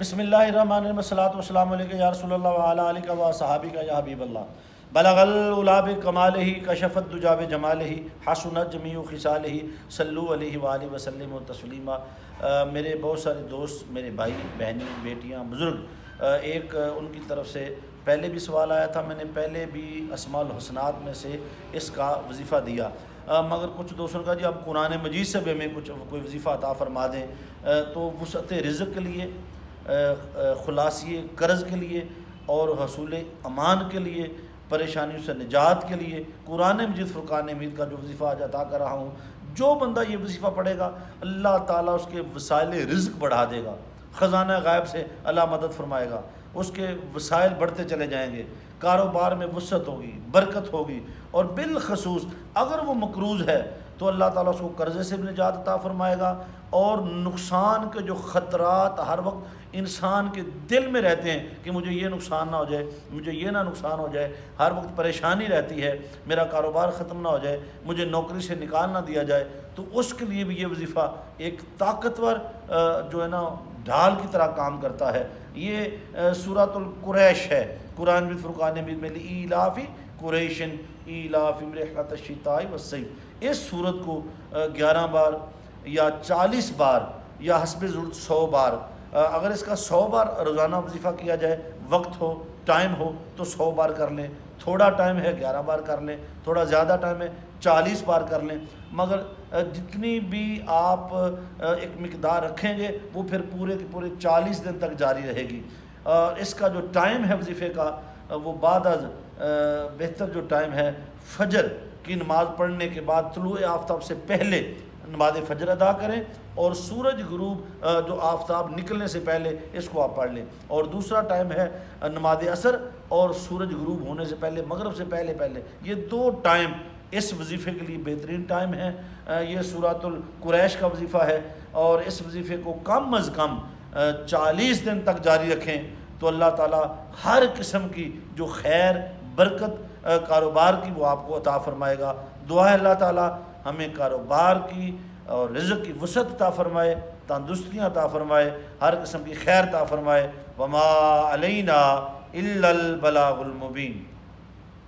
بسم اللہ الرحمن الرحیم الصلاۃ والسلام علیکم یا رسول اللہ وعلی علیہ و صحابی کا یا حبیب اللہ۔ بلغ الولاب کمال ہی کشفت دجاب جمال ہی حسنت جمیع خصال ہی صلو علیہ وآلہ وسلم و تسلیمہ میرے بہت سارے دوست، میرے بھائی، بہنیں، بیٹیاں، بزرگ ایک ان کی طرف سے پہلے بھی سوال آیا تھا، میں نے پہلے بھی اسماء الحسنات میں سے اس کا وظیفہ دیا۔ مگر کچھ دوستوں کا جی اب قرآن مجید سے بھی ہمیں کچھ کوئی وظیفہ عطا فرما دیں۔ تو وسعت رزق کے لیے خلاصی قرض کے لیے اور حصول امان کے لیے، پریشانیوں سے نجات کے لیے، قرآن مجید، فرقان امید کا جو وظیفہ آج عطا کر رہا ہوں، جو بندہ یہ وظیفہ پڑھے گا، اللہ تعالیٰ اس کے وسائل رزق بڑھا دے گا۔ خزانہ غائب سے اللہ مدد فرمائے گا۔ اس کے وسائل بڑھتے چلے جائیں گے۔ کاروبار میں وسعت ہوگی، برکت ہوگی۔ اور بالخصوص اگر وہ مقروض ہے تو اللہ تعالیٰ اس کو قرضے سے بھی نجات عطا فرمائے گا اور نقصان کے جو خطرات ہر وقت انسان کے دل میں رہتے ہیں کہ مجھے یہ نقصان نہ ہو جائے، مجھے یہ نہ نقصان ہو جائے، ہر وقت پریشانی رہتی ہے، میرا کاروبار ختم نہ ہو جائے، مجھے نوکری سے نکال نہ دیا جائے، تو اس کے لیے بھی یہ وظیفہ ایک طاقتور جو ہے نا ڈھال کی طرح کام کرتا ہے۔ یہ صورت القریش ہے۔ قرآن فرقان میں ایلافی قریشن ایلاف امرحت الشتائی والسیف اس صورت کو گیارہ بار یا چالیس بار یا حسب ضرورت سو بار اگر اس کا سو بار روزانہ وظیفہ کیا جائے، وقت ہو ٹائم ہو تو سو بار کر لیں، تھوڑا ٹائم ہے گیارہ بار کر لیں، تھوڑا زیادہ ٹائم ہے چالیس بار کر لیں۔ مگر جتنی بھی آپ ایک مقدار رکھیں گے، وہ پھر پورے کے پورے چالیس دن تک جاری رہے گی۔ اس کا جو ٹائم ہے وظیفے کا وہ بعد از بہتر جو ٹائم ہے، فجر کی نماز پڑھنے کے بعد طلوع آفتاب سے پہلے نماز فجر ادا کریں اور سورج غروب جو آفتاب نکلنے سے پہلے اس کو آپ پڑھ لیں۔ اور دوسرا ٹائم ہے نماز اثر اور سورج غروب ہونے سے پہلے، مغرب سے پہلے پہلے۔ یہ دو ٹائم اس وظیفے کے لیے بہترین ٹائم ہے۔ یہ صورت القریش کا وظیفہ ہے۔ اور اس وظیفے کو کم از کم چالیس دن تک جاری رکھیں تو اللہ تعالیٰ ہر قسم کی جو خیر، برکت کاروبار کی وہ آپ کو عطا فرمائے گا۔ دعا ہے اللہ تعالیٰ ہمیں کاروبار کی اور رزق کی وسعت عطا فرمائے، تندرستیاں عطا فرمائے، ہر قسم کی خیر عطا فرمائے۔ وما علینا الا البلاغ المبین